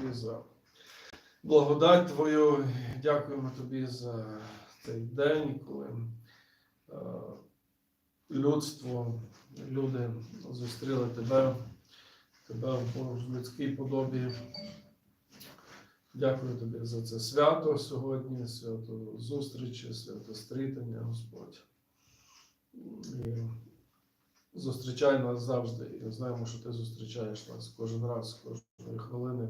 тобі за благодать Твою. Дякуємо тобі за цей день, коли е, людство, люди зустріли тебе, тебе в людській подобі. Дякую тобі за це свято сьогодні, свято зустрічі, свято стрітання, Господь. І зустрічай нас завжди. І знаємо, що ти зустрічаєш нас кожен раз, кожної хвилини,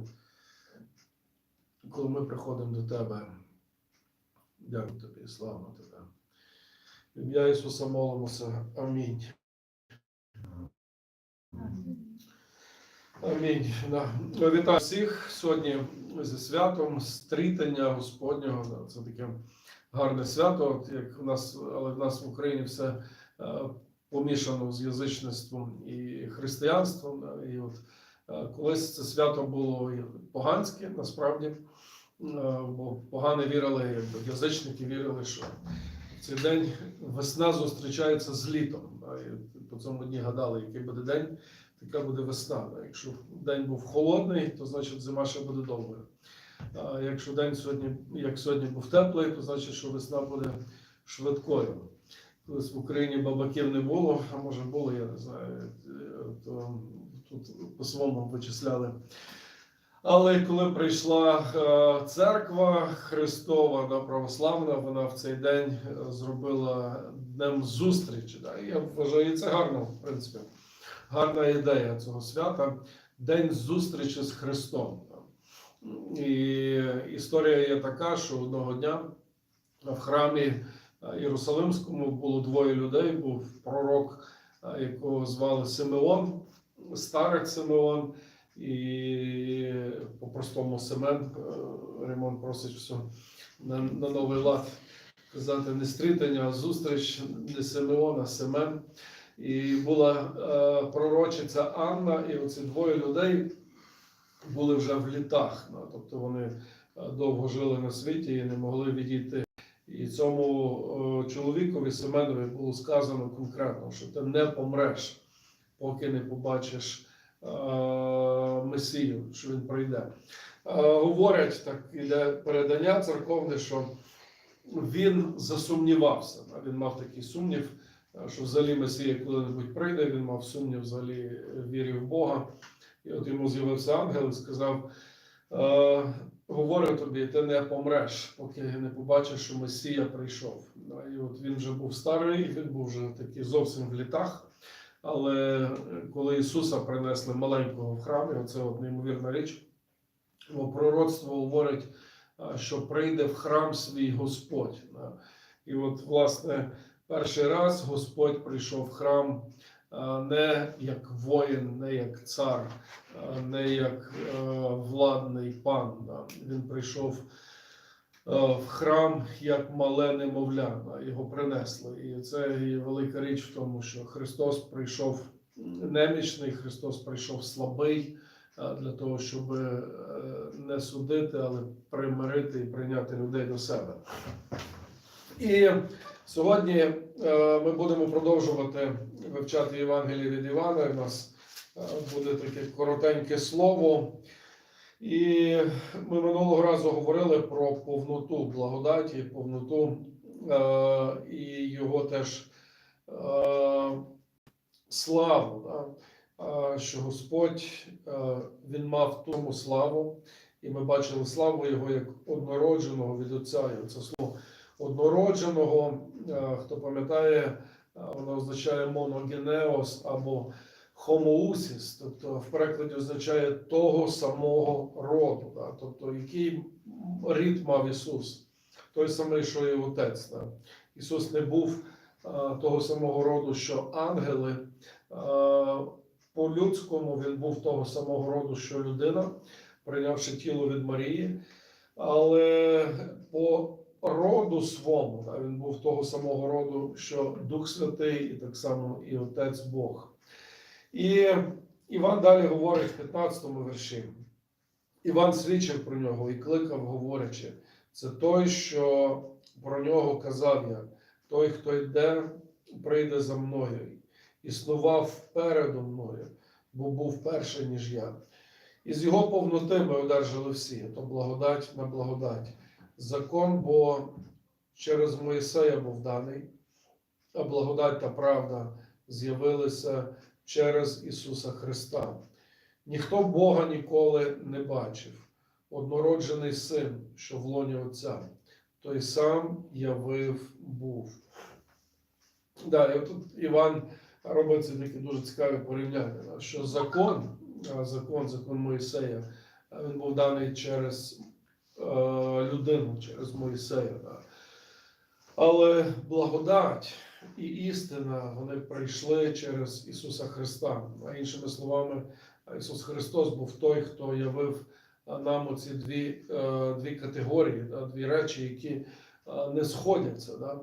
коли ми приходимо до тебе. Дякую тобі, слава тебе. Ім'я Ісуса молимося. Амінь. Амінь. Вітаю всіх сьогодні зі святом стрітання Господнього. Це таке гарне свято, як в нас, але в нас в Україні все е, помішано з язичництвом і християнством. І от колись це свято було поганське, насправді, е, бо погани вірили, язичники вірили, що в цей день весна зустрічається з літом. По цьому дні гадали, який буде день така буде весна. Якщо день був холодний, то значить зима ще буде довгою. Якщо день сьогодні, як сьогодні був теплий, то значить, що весна буде швидкою. Колись в Україні бабаків не було, а може було, я не знаю, то тут по-своєму вичисляли. Але коли прийшла е, церква Христова, да, православна, вона в цей день е, зробила днем зустрічі. Да. Я вважаю, це гарно, в принципі гарна ідея цього свята День зустрічі з Христом. І історія є така, що одного дня в храмі Єрусалимському було двоє людей. Був пророк, якого звали Симеон, старик Симеон, і по-простому Семен. Ремон просить все на, на новий лад казати не стрітання, а зустріч не Симеон, а Семен. І була е, пророчиця Анна, і оці двоє людей були вже в літах. Ну, тобто вони е, довго жили на світі і не могли відійти. І цьому е, чоловікові Семенові було сказано конкретно, що ти не помреш, поки не побачиш е, Месію, що він прийде. Е, говорять, так іде передання церковне, що він засумнівався. Він мав такий сумнів що взагалі Месія коли-небудь прийде, він мав сумнів взагалі вірі в Бога. І от йому з'явився ангел і сказав: е, говорю тобі, ти не помреш, поки не побачиш, що Месія прийшов. І от він вже був старий, він був вже такий зовсім в літах. Але коли Ісуса принесли маленького в храмі, оце от неймовірна річ, бо пророцтво говорить, що прийде в храм свій Господь. І от, власне, Перший раз Господь прийшов в храм не як воїн, не як цар, не як владний пан. Він прийшов в храм як мале немовля, його принесли. І це є велика річ в тому, що Христос прийшов немічний, Христос прийшов слабий для того, щоб не судити, але примирити і прийняти людей до себе. І Сьогодні е, ми будемо продовжувати вивчати Євангеліє від Івана. У нас е, буде таке коротеньке слово. І ми минулого разу говорили про повноту благодаті, повноту е, і його теж славу. Що Господь Він мав тому славу, і ми бачили славу Його як однородженого від Отця. І це слово однородженого, е, хто пам'ятає, е, воно означає моногенеос або хомоусіс, тобто в перекладі означає того самого роду, да? тобто який рід мав Ісус, той самий, що і Отець. Да? Ісус не був а, того самого роду, що ангели. А, по людському він був того самого роду, що людина, прийнявши тіло від Марії, але по роду свому. Да? Він був того самого роду, що Дух Святий, і так само і Отець Бог. І Іван далі говорить в 15 вірші. Іван свідчив про нього і кликав, говорячи, це той, що про нього казав я, той, хто йде, прийде за мною, існував передо мною, бо був перший, ніж я. І з його повноти ми одержали всі, то благодать на благодать. Закон, бо через Моїсея був даний, а благодать та правда з'явилися через Ісуса Христа. Ніхто Бога ніколи не бачив. Однороджений син, що в лоні Отця, той сам явив був. Да, і тут Іван робить це таке дуже цікаве порівняння, що закон, закон, закон Моїсея, він був даний через е, людину, через Моїсея. Але благодать і істина вони прийшли через Ісуса Христа. А іншими словами, Ісус Христос був той, хто явив нам оці дві, е, дві категорії, дві речі, які е, не сходяться, да,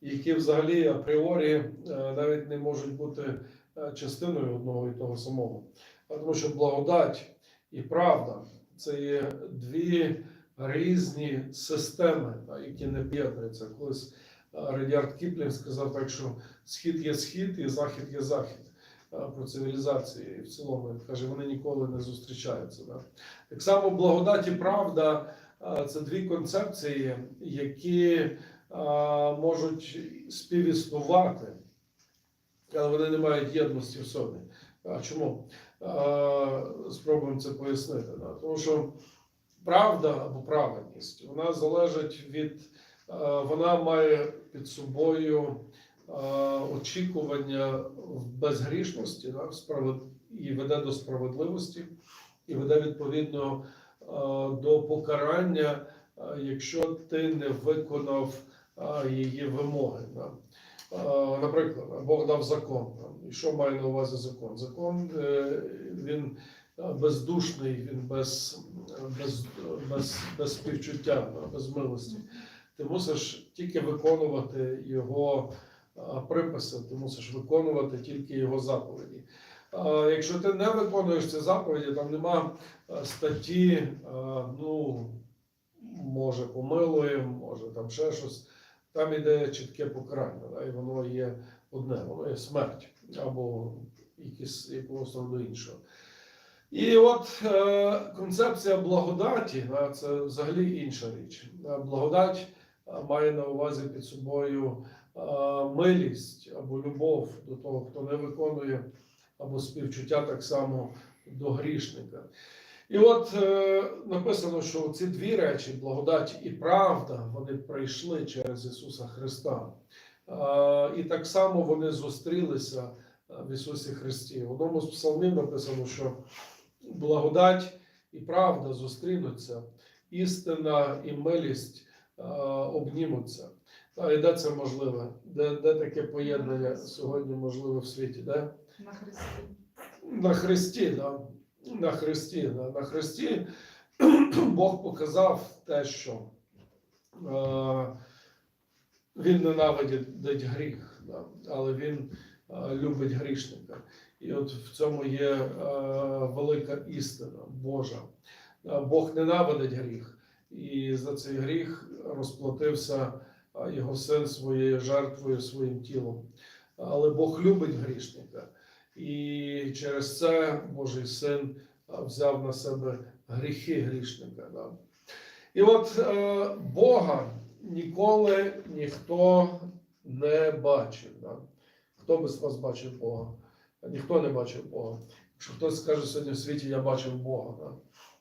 які взагалі апріорі е, навіть не можуть бути е, частиною одного і того самого. Тому що благодать і правда це є дві різні системи, які не п'єднуються. Колись е, Радіард Кіплінг сказав так, що схід є схід і захід є захід про цивілізації. В цілому він каже, вони ніколи не зустрічаються. Да. Так само благодать і правда це дві концепції, які можуть співіснувати, але вони не мають єдності в собі. А чому? Спробуємо це пояснити. Да. Тому що правда або праведність вона залежить від, вона має під собою е, очікування в безгрішності, і веде до справедливості, і веде відповідно е, до покарання, е, якщо ти не виконав е, її вимоги. Е, Наприклад, Бог дав закон. І що має на увазі закон? Закон е, він е, бездушний, він без, без, без, без співчуття, без милості. Ти мусиш тільки виконувати його приписи, ти мусиш виконувати тільки його заповіді. Якщо ти не виконуєш ці заповіді, там нема статті, ну, може, помилуємо, може там ще щось. Там іде чітке покарання, да, і воно є одне, воно є смерть або якісь, якогось роду іншого. І от е, концепція благодаті да, це взагалі інша річ. Благодать має на увазі під собою е, милість або любов до того, хто не виконує, або співчуття так само до грішника. І от е, написано, що ці дві речі, благодать і правда, вони прийшли через Ісуса Христа. Е, і так само вони зустрілися е, в Ісусі Христі. В одному з псалмів написано, що благодать і правда зустрінуться, істина і милість е, обнімуться. А і де це можливе? Де, де таке поєднання сьогодні можливе в світі? Де? На Христі. На Христі, да. на Христі, да. на Христі Бог показав те, що е, Він ненавидить гріх, да. але Він е, любить грішника. І от в цьому є е, велика істина Божа. Е, Бог ненавидить гріх, і за цей гріх розплатився його син своєю жертвою, своїм тілом. Але Бог любить грішника. І через це Божий син взяв на себе гріхи грішника. І от е, Бога ніколи ніхто не бачив. Хто би з вас бачив Бога? Ніхто не бачив Бога. Якщо хтось скаже сьогодні в світі, я бачив Бога.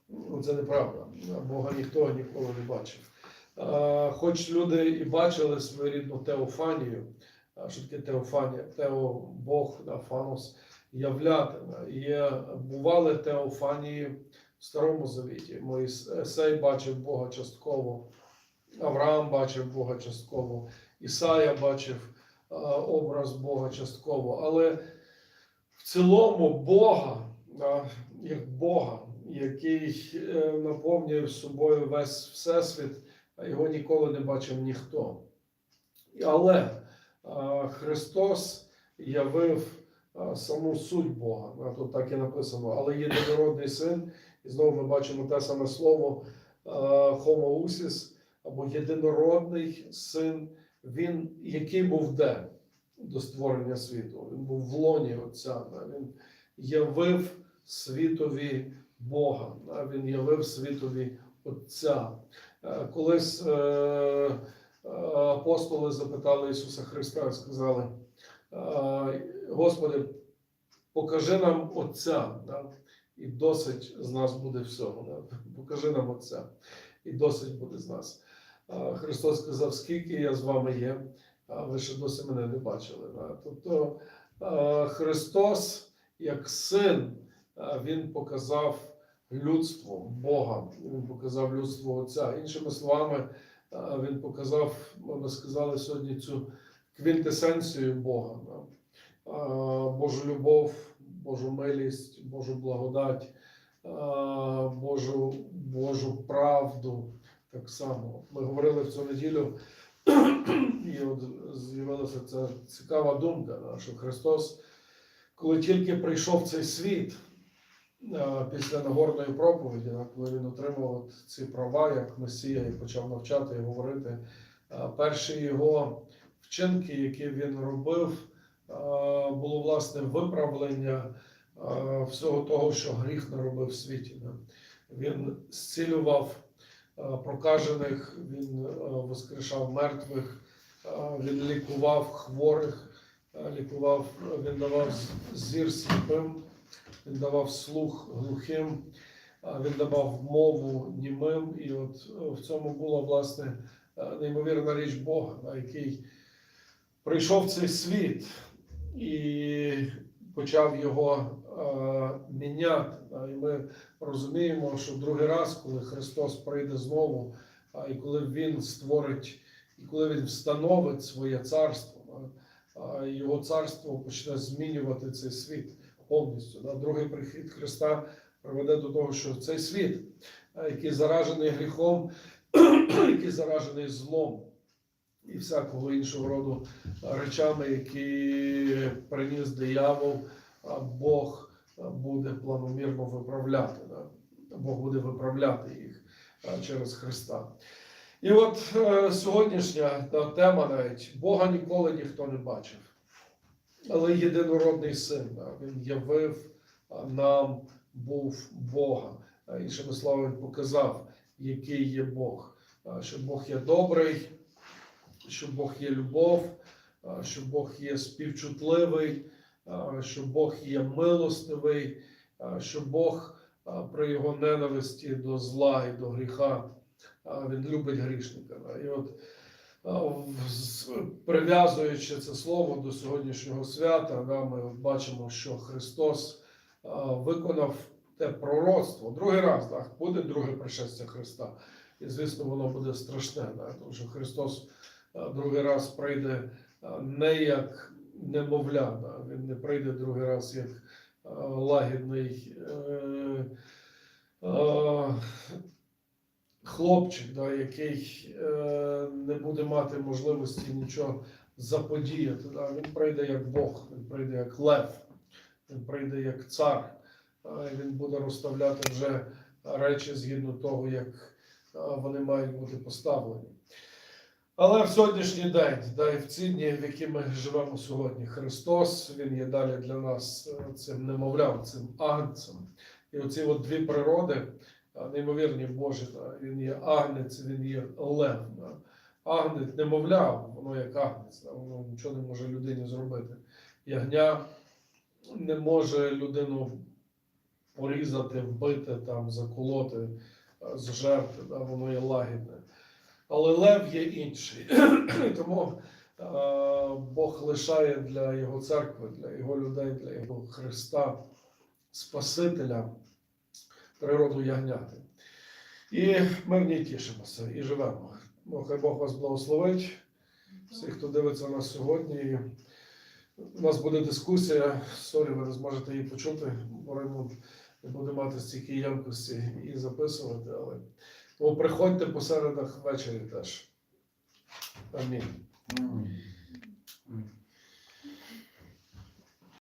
Ну, це неправда. Бога ніхто ніколи не бачив. Хоч люди і бачили своєрідну теофанію, що таке теофанія? Тео Бог, Фанос, являти. Є, бували теофанії в Старому Завіті. Моїсей бачив Бога частково, Авраам бачив Бога частково, Ісая бачив образ Бога частково. Але в цілому Бога, як Бога, який е, наповнює собою весь Всесвіт, а його ніколи не бачив ніхто. Але Христос явив саму суть Бога. Тут так і написано, але єдинородний син, і знову ми бачимо те саме слово хомоусіс, або єдинородний син, він, який був де до створення світу. Він був в лоні Отця. Він явив світові Бога. Він явив світові Отця. Е, Колись е, е, апостоли запитали Ісуса Христа і сказали: Господи, покажи нам Отця, і досить з нас буде всього. Покажи нам Отця, і досить буде з нас. Христос сказав, скільки я з вами є, а ви ще досі мене не бачили. Тобто Христос, як син, Він показав людство Бога, Він показав людство Отця. Іншими словами, е, Він показав, ми сказали сьогодні, цю квінтесенцію Бога. Е, Божу любов, Божу милість, Божу благодать, е, Божу, Божу правду. Так само. Ми говорили в цю неділю, і от з'явилася ця цікава думка, що Христос, коли тільки прийшов цей світ після Нагорної проповіді, коли він отримав ці права як Месія і почав навчати і говорити, перші його вчинки, які він робив, було власне виправлення всього того, що гріх наробив в світі. Він зцілював прокажених, він воскрешав мертвих, він лікував хворих, лікував, він давав зір сліпим, він давав слух глухим, він давав мову німим. І от е, в цьому була власне е, неймовірна річ Бога, який прийшов в цей світ і почав його е, міняти. І ми розуміємо, що другий раз, коли Христос прийде знову, і коли Він створить, і коли Він встановить своє царство, його царство почне змінювати цей світ повністю. Да. Другий прихід Христа приведе до того, що цей світ, який заражений гріхом, який заражений злом і всякого іншого роду речами, які приніс диявол, Бог буде планомірно виправляти. Да? Бог буде виправляти їх через Христа. І от е, сьогоднішня та, тема навіть Бога ніколи ніхто не бачив. Але єдинородний син, він явив нам був Бога. Іншими словами, показав, який є Бог, що Бог є добрий, що Бог є любов, що Бог є співчутливий, що Бог є милостивий, що Бог при його ненависті до зла і до гріха він любить грішника. І от прив'язуючи це слово до сьогоднішнього свята, да, ми бачимо, що Христос виконав те пророцтво. Другий раз так, буде друге пришестя Христа. І звісно, воно буде страшне, да, тому що Христос другий раз прийде не як немовля, да, він не прийде другий раз як лагідний. Е, е, хлопчик, да, який е, не буде мати можливості нічого заподіяти. Да. Він прийде як Бог, він прийде як лев, він прийде як цар, він буде розставляти вже речі згідно того, як вони мають бути поставлені. Але в сьогоднішній день, да, і в ці дні, в які ми живемо сьогодні, Христос, Він є далі для нас е, цим немовлям, цим агнцем. І оці от дві природи, неймовірні Божі, він є агнець, він є лев. Агнець немовля, воно як агнець, воно нічого не може людині зробити. Ягня не може людину порізати, вбити, там, заколоти, зжерти, да, воно є лагідне. Але лев є інший. Тому Бог лишає для його церкви, для його людей, для його Христа, Спасителя, природу ягняти. І ми в ній тішимося і живемо. Ну, хай Бог вас благословить. Всіх, хто дивиться нас сьогодні. У нас буде дискусія. Сорі, ви не зможете її почути, бо Раймонд не буде мати стільки ємкості і записувати, але приходьте по середах ввечері теж. Амінь.